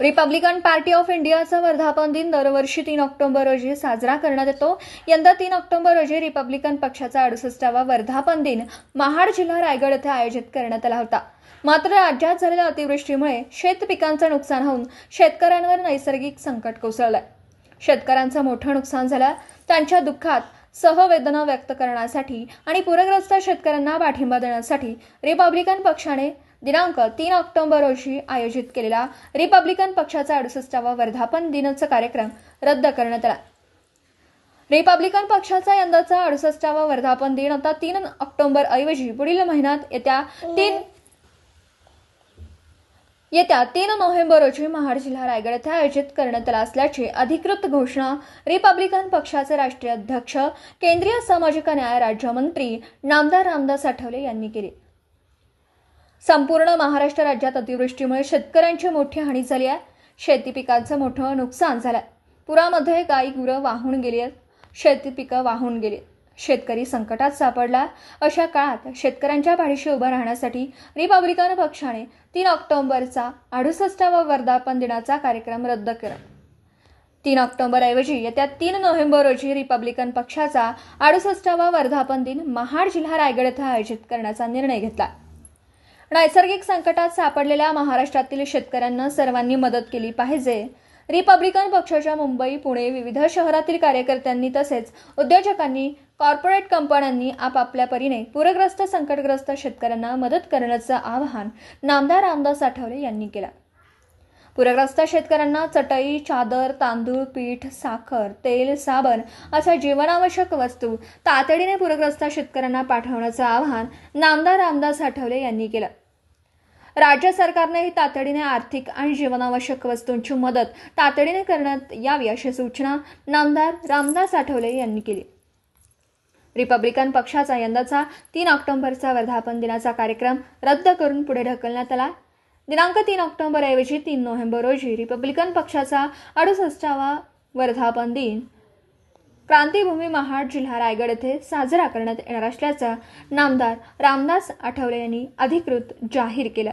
Republican party of इंडियाचा वर्धापन दिन दरवर्षी तीन ऑक्टोबर रोजी साजरा करण्यात येतो. यंदा तीन ऑक्टोबर रोजी रिपब्लिकन पक्षाचा अडुसष्टावा वर्धापन दिन महाड जिल्हा रायगड येथे आयोजित करण्यात आला होता. मात्र राज्यात झालेल्या अतिवृष्टीमुळे शेत पिकांचं नुकसान होऊन शेतकऱ्यांवर नैसर्गिक संकट कोसळलं शेतकऱ्यांचं मोठं नुकसान झालं. त्यांच्या दुःखात सहवेदना व्यक्त करण्यासाठी आणि पूरग्रस्त शेतकऱ्यांना पाठिंबा देण्यासाठी रिपब्लिकन पक्षाने दिनांक तीन ऑक्टोबर रोजी आयोजित केलेला रिपब्लिकन पक्षाचा अडुसष्टावा वर्धापन दिनाचा कार्यक्रम रद्द करण्यात आला. रिपब्लिकन पक्षाचा यंदाचा अडुसष्टावा वर्धापन दिन आता तीन ऑक्टोबर ऐवजी पुढील महिन्यात येत्या तीन येत्या तीन नोव्हेंबर रोजी महाड जिल्हा रायगड येथे आयोजित करण्यात आला असल्याची अधिकृत घोषणा रिपब्लिकन पक्षाचे राष्ट्रीय अध्यक्ष केंद्रीय सामाजिक न्याय राज्यमंत्री नामदार रामदास आठवले यांनी केली. संपूर्ण महाराष्ट्र राज्यात अतिवृष्टीमुळे शेतकऱ्यांची मोठी हानी झाली आहे. शेती पिकांचं मोठं नुकसान झालंय. पुरामध्ये गाई गुरं वाहून गेली आहेत. शेती पिकं वाहून गेली. आहेत. शेतकरी संकटात सापडला अशा काळात शेतकऱ्यांच्या पाठीशी उभं राहण्यासाठी रिपब्लिकन पक्षाने तीन ऑक्टोबरचा अडुसष्टावा वर्धापन दिनाचा कार्यक्रम रद्द केला. तीन ऑक्टोबरऐवजी येत्या तीन नोव्हेंबर रोजी रिपब्लिकन पक्षाचा अडुसष्टावा वर्धापन दिन महाड जिल्हा रायगड येथे आयोजित करण्याचा निर्णय घेतला. नैसर्गिक संकटात सापडलेल्या महाराष्ट्रातील शेतकऱ्यांना सर्वांनी मदत केली पाहिजे. रिपब्लिकन पक्षाच्या मुंबई पुणे विविध शहरातील कार्यकर्त्यांनी तसेच उद्योजकांनी कॉर्पोरेट कंपन्यांनी आपापल्या परीने पूरग्रस्त संकटग्रस्त शेतकऱ्यांना मदत करण्याचं आवाहन नामदार रामदास आठवले यांनी केलं. पूरग्रस्त शेतकऱ्यांना चटई चादर तांदूळ पीठ साखर तेल साबण अशा जीवनावश्यक वस्तू तातडीने पूरग्रस्त शेतकऱ्यांना पाठवण्याचं आवाहन नामदार रामदास आठवले यांनी केलं. राज्य सरकारनेही तातडीने आर्थिक आणि जीवनावश्यक वस्तूंची मदत तातडीने करण्यात यावी अशी सूचना नामदार रामदास आठवले यांनी केली. रिपब्लिकन पक्षाचा यंदाचा तीन ऑक्टोबरचा वर्धापन दिनाचा कार्यक्रम रद्द करून पुढे ढकलण्यात आला. दिनांक तीन ऑक्टोबरऐवजी तीन नोव्हेंबर रोजी रिपब्लिकन पक्षाचा अडुसष्टावा वर्धापन दिन क्रांतीभूमी महाड जिल्हा रायगड येथे साजरा करण्यात येणार असल्याचं नामदार रामदास आठवले यांनी अधिकृत जाहीर केलं.